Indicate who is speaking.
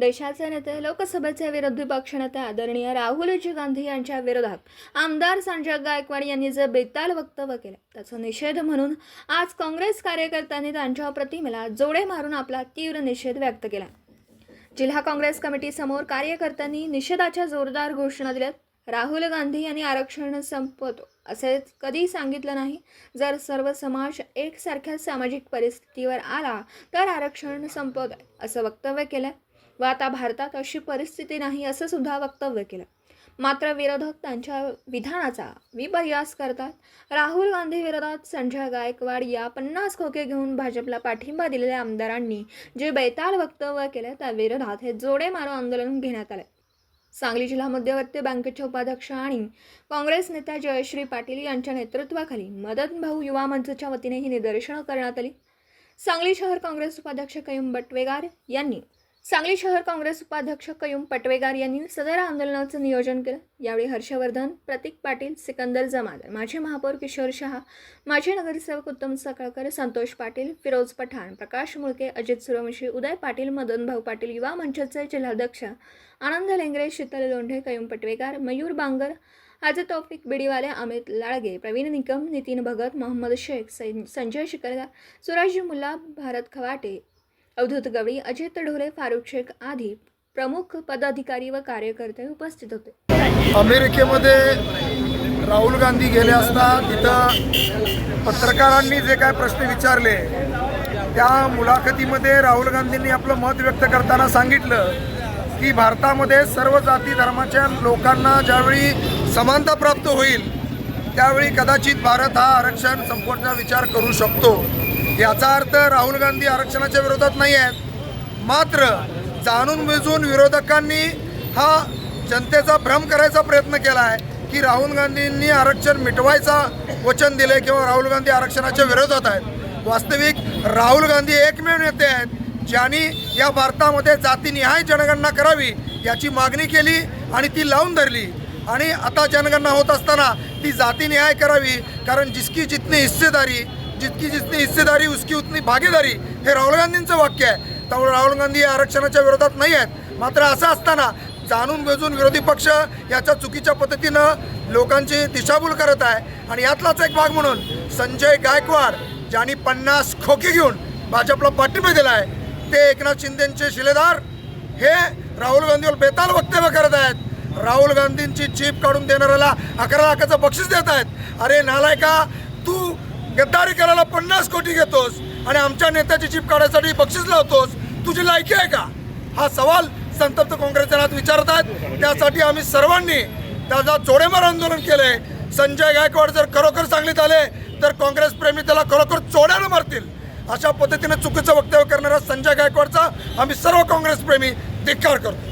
Speaker 1: देशाचे नेते लोकसभेचे विरोधी पक्षनेते आदरणीय राहुलजी गांधी यांच्या विरोधात आमदार संजय गायकवाड यांनी जे बेताल वक्तव्य केलं त्याचा निषेध म्हणून आज काँग्रेस कार्यकर्त्यांनी त्यांच्या प्रतिमेला जोडे मारून आपला तीव्र निषेध व्यक्त केला. जिल्हा काँग्रेस कमिटीसमोर कार्यकर्त्यांनी निषेधाच्या जोरदार घोषणा दिल्यात. राहुल गांधी यांनी आरक्षण संपवतो असे कधी सांगितलं नाही. जर सर्व समाज एकसारख्या सामाजिक परिस्थितीवर आला तर आरक्षण संपवत असं वक्तव्य केलं व आता भारतात अशी परिस्थिती नाही असं सुद्धा वक्तव्य केलं. मात्र विरोधक त्यांच्या विधानाचा विपर्यास करतात. राहुल गांधी विरोधात संजय गायकवाड या पन्नास खोके घेऊन भाजपला पाठिंबा दिलेल्या आमदारांनी जे बेताल वक्तव्य केलं त्या विरोधात हे जोडे मारो आंदोलन घेण्यात आलं. सांगली जिल्हा मध्यवर्ती बँकेचे उपाध्यक्ष आणि काँग्रेस नेत्या जयश्री पाटील यांच्या नेतृत्वाखाली मदन भाऊ युवा मंचच्या वतीने ही निदर्शनं करण्यात आली. सांगली शहर काँग्रेस उपाध्यक्ष कयम बटवेगार यांनी सांगली शहर काँग्रेस उपाध्यक्ष कयूम पटवेगार यांनी सदर आंदोलनाचं नियोजन केलं. यावेळी हर्षवर्धन प्रतीक पाटील सिकंदर जमादार माजी महापौर किशोर शहा माजी नगरसेवक उत्तम सकाळकर संतोष पाटील फिरोज पठाण प्रकाश मुळके अजित सूर्यवंशी उदय पाटील मदन भाऊ पाटील युवा मंचचे जिल्हाध्यक्ष आनंद लेंगरे शीतल लोंढे कयूम पटवेगार मयूर बांगर हाजी तौफिक बिडीवाले अमित लाळगे प्रवीण निकम नितीन भगत मोहम्मद शेख संजय शिकरगार सुराजी मुल्ला भारत खवाटे अवधूत गवळी अजित ढोरे फारुख शेख आदी प्रमुख पदाधिकारी व कार्यकर्ते उपस्थित होते.
Speaker 2: अमेरिकेमध्ये राहुल गांधी गेले असता तिथं पत्रकारांनी जे काय प्रश्न विचारले त्या मुलाखतीमध्ये राहुल गांधींनी आपलं मत व्यक्त करताना सांगितलं की भारतामध्ये सर्व जाती धर्माच्या लोकांना ज्यावेळी समानता प्राप्त होईल त्यावेळी कदाचित भारत हा आरक्षण संपवण्याचा विचार करू शकतो. याचा अर्थ राहुल गांधी आरक्षणाच्या विरोधात नाही आहेत. मात्र जाणून बुजून विरोधकांनी हा जनतेचा भ्रम करायचा प्रयत्न केला आहे की राहुल गांधींनी आरक्षण मिटवायचा वचन दिले किंवा राहुल गांधी आरक्षणाच्या विरोधात आहेत. वास्तविक राहुल गांधी एकमेव नेते आहेत ज्यांनी या भारतामध्ये जातीनिहाय जनगणना करावी याची मागणी केली आणि ती लावून धरली. आणि आता जनगणना होत असताना ती जातीनिहाय करावी कारण जिसकी जितनी हिस्सेदारी जितकी जितनी हिस्सेदारी उसकी उतनी भागीदारी हे राहुल गांधींचं वाक्य आहे. त्यामुळे राहुल गांधी आरक्षणाच्या विरोधात नाही आहेत. मात्र असं असताना जाणून बेजून विरोधी पक्ष याच्या चुकीच्या पद्धतीनं लोकांची दिशाभूल करत आहे. आणि यातलाच एक भाग म्हणून संजय गायकवाड ज्यांनी पन्नास खोके घेऊन भाजपला पाठिंबा दिला आहे ते एकनाथ शिंदेचे शिलेदार. हे राहुल गांधीवर बेताल वक्तव्य करत आहेत. राहुल गांधींची चीप काढून देणाऱ्याला अकरा लाखाचं बक्षीस देत आहेत. अरे नालायका गद्दारी करायला पन्नास कोटी घेतोस आणि आमच्या नेत्याची चीप काढायसाठी बक्षीस लावतोस तुझी लायकी आहे का? हा सवाल संतप्त काँग्रेसच्या नात विचारत आहेत. त्यासाठी आम्ही सर्वांनी त्याचा जोडेमार आंदोलन केले संजय गायकवाड जर खरोखर सांगलीत आले तर काँग्रेस प्रेमी त्याला खरोखर चोड्यानं मारतील. अशा पद्धतीने चुकीचं वक्तव्य करणारा संजय गायकवाडचा आम्ही सर्व काँग्रेस प्रेमी धिक्कार करतो.